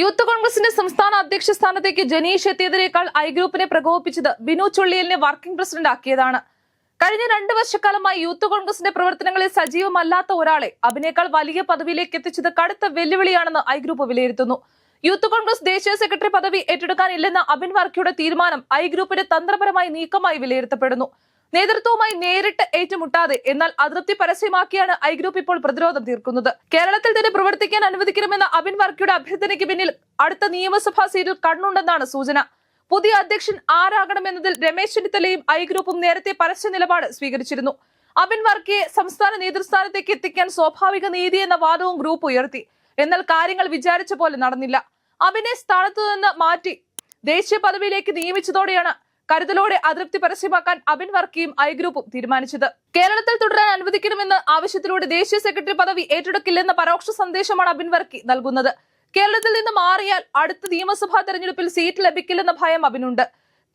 Youth കോൺഗ്രസിന്റെ സംസ്ഥാന അധ്യക്ഷ സ്ഥാനത്തേക്ക് ജനീഷ് എത്തിയതിനേക്കാൾ ഐ ഗ്രൂപ്പിനെ പ്രകോപിപ്പിച്ചത് ബിനു ചുള്ളിയലിനെ വർക്കിംഗ് പ്രസിഡന്റ് ആക്കിയതാണ്. കഴിഞ്ഞ രണ്ടു വർഷക്കാലമായി യൂത്ത് കോൺഗ്രസിന്റെ പ്രവർത്തനങ്ങളിൽ സജീവമല്ലാത്ത ഒരാളെ അതിനേക്കാൾ വലിയ പദവിയിലേക്ക് എത്തിച്ചത് കടുത്ത വെല്ലുവിളിയാണെന്ന് ഐ ഗ്രൂപ്പ് വിലയിരുത്തുന്നു. യൂത്ത് കോൺഗ്രസ് ദേശീയ സെക്രട്ടറി പദവി ഏറ്റെടുക്കാനില്ലെന്ന അബിൻ വർക്കിയുടെ തീരുമാനം ഐ ഗ്രൂപ്പിന്റെ തന്ത്രപരമായി നീക്കമായി വിലയിരുത്തപ്പെടുന്നു. നേതൃത്വവുമായി നേരിട്ട് ഏറ്റുമുട്ടാതെ എന്നാൽ അതൃപ്തി പരസ്യമാക്കിയാണ് ഐ ഗ്രൂപ്പ് ഇപ്പോൾ പ്രതിരോധം തീർക്കുന്നത്. കേരളത്തിൽ തന്നെ പ്രവർത്തിക്കാൻ അനുവദിക്കണമെന്ന അബിൻ വർക്കിയുടെ അഭ്യർത്ഥനയ്ക്ക് പിന്നിൽ അടുത്ത നിയമസഭാ സീറ്റിൽ കണ്ണുണ്ടെന്നാണ് സൂചന. പുതിയ അധ്യക്ഷൻ ആരാകണമെന്നതിൽ രമേശ് ചെന്നിത്തലയും ഐ ഗ്രൂപ്പും നേരത്തെ പരസ്യ നിലപാട് സ്വീകരിച്ചിരുന്നു. അബിൻ വർക്കിയെ സംസ്ഥാന നേതൃസ്ഥാനത്തേക്ക് എത്തിക്കാൻ സ്വാഭാവിക നീതി എന്ന വാദവും ഗ്രൂപ്പ് ഉയർത്തി. എന്നാൽ കാര്യങ്ങൾ വിചാരിച്ച പോലെ നടന്നില്ല. അബിനെ സ്ഥാനത്തു നിന്ന് മാറ്റി ദേശീയ പദവിയിലേക്ക് നിയമിച്ചതോടെയാണ് കരുതലോടെ അതൃപ്തി പരസ്യമാക്കാൻ അബിൻ വർക്കിയും ഐ ഗ്രൂപ്പും തീരുമാനിച്ചത്. കേരളത്തിൽ തുടരാൻ അനുവദിക്കണമെന്ന് ആവശ്യത്തിലൂടെ ദേശീയ സെക്രട്ടറി പദവി ഏറ്റെടുക്കില്ലെന്ന പരോക്ഷ സന്ദേശമാണ് അബിൻ വർക്കി നൽകുന്നത്. കേരളത്തിൽ നിന്ന് മാറിയാൽ അടുത്ത നിയമസഭാ തെരഞ്ഞെടുപ്പിൽ സീറ്റ് ലഭിക്കില്ലെന്ന ഭയം അബിനുണ്ട്.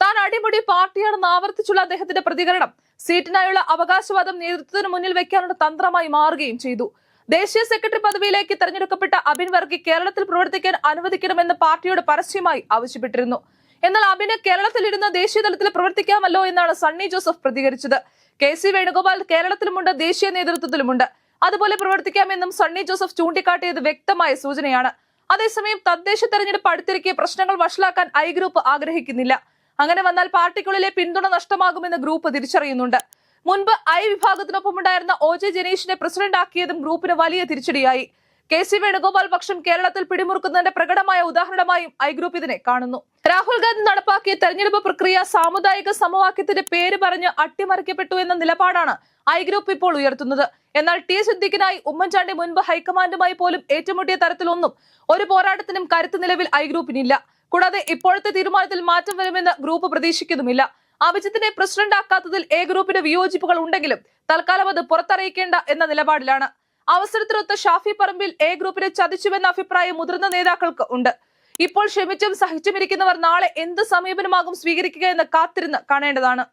താൻ അടിമുടി പാർട്ടിയാണെന്ന് ആവർത്തിച്ചുള്ള അദ്ദേഹത്തിന്റെ പ്രതികരണം സീറ്റിനായുള്ള അവകാശവാദം നേതൃത്വത്തിന് മുന്നിൽ വെക്കാനുള്ള തന്ത്രമായി മാറുകയും ചെയ്തു. ദേശീയ സെക്രട്ടറി പദവിയിലേക്ക് തെരഞ്ഞെടുക്കപ്പെട്ട അബിൻ വർക്കി കേരളത്തിൽ പ്രവർത്തിക്കാൻ അനുവദിക്കണമെന്ന് പാർട്ടിയോട് പരസ്യമായി ആവശ്യപ്പെട്ടിരുന്നു. എന്നാൽ അബിന് കേരളത്തിലിരുന്ന് ദേശീയ തലത്തിൽ പ്രവർത്തിക്കാമല്ലോ എന്നാണ് സണ്ണി ജോസഫ് പ്രതികരിച്ചത്. കെ സി വേണുഗോപാൽ കേരളത്തിലുമുണ്ട് ദേശീയ നേതൃത്വത്തിലുമുണ്ട്. അതുപോലെ പ്രവർത്തിക്കാമെന്നും സണ്ണി ജോസഫ് ചൂണ്ടിക്കാട്ടിയത് വ്യക്തമായ സൂചനയാണ്. അതേസമയം തദ്ദേശ തെരഞ്ഞെടുപ്പ് അടുത്തിരിക്കെ പ്രശ്നങ്ങൾ വഷളാക്കാൻ ഐ ഗ്രൂപ്പ് ആഗ്രഹിക്കുന്നില്ല. അങ്ങനെ വന്നാൽ പാർട്ടിക്കുള്ളിലെ പിന്തുണ നഷ്ടമാകുമെന്ന് ഗ്രൂപ്പ് തിരിച്ചറിയുന്നുണ്ട്. മുൻപ് ഐ വിഭാഗത്തിനൊപ്പമുണ്ടായിരുന്ന ഒ ജെ ജനീഷിനെ പ്രസിഡന്റ് ആക്കിയതും ഗ്രൂപ്പിന് വലിയ തിരിച്ചടിയായി. കെ സി വേണുഗോപാൽ പക്ഷം കേരളത്തിൽ പിടിമുറുക്കുന്നതിന്റെ പ്രകടമായ ഉദാഹരണമായും ഐ ഗ്രൂപ്പ് ഇതിനെ കാണുന്നു. രാഹുൽ ഗാന്ധി നടപ്പാക്കിയ തെരഞ്ഞെടുപ്പ് പ്രക്രിയ സാമുദായിക സമവാക്യത്തിന്റെ പേര് പറഞ്ഞ് അട്ടിമറിക്കപ്പെട്ടു എന്ന നിലപാടാണ് ഐ ഗ്രൂപ്പ് ഇപ്പോൾ ഉയർത്തുന്നത്. എന്നാൽ ടി സിദ്ദിഖിനായി ഉമ്മൻചാണ്ടി മുൻപ് ഹൈക്കമാൻഡുമായി പോലും ഏറ്റുമുട്ടിയ തരത്തിലൊന്നും ഒരു പോരാട്ടത്തിനും കരുത്ത് നിലവിൽ ഐ ഗ്രൂപ്പിനില്ല കൂടാതെ ഇപ്പോഴത്തെ തീരുമാനത്തിൽ മാറ്റം വരുമെന്ന് ഗ്രൂപ്പ് പ്രതീക്ഷിക്കുന്നുമില്ല. അഭിജിത്തിനെ പ്രസിഡന്റ് ആക്കാത്തതിൽ എ ഗ്രൂപ്പിന് വിയോജിപ്പുകൾ ഉണ്ടെങ്കിലും തൽക്കാലം അത് പുറത്തറിയിക്കേണ്ട എന്ന നിലപാടിലാണ്. അവസരത്തിനൊത്ത് ഷാഫി പറമ്പിൽ എ ഗ്രൂപ്പിനെ ചതിച്ചുവെന്ന അഭിപ്രായം മുതിർന്ന നേതാക്കൾക്ക് ഉണ്ട്. ഇപ്പോൾ ക്ഷമിച്ചും സഹിച്ചുമിരിക്കുന്നവർ നാളെ എന്ത് സമീപനമാകും സ്വീകരിക്കുക എന്ന് കാത്തിരുന്ന് കാണേണ്ടതാണ്.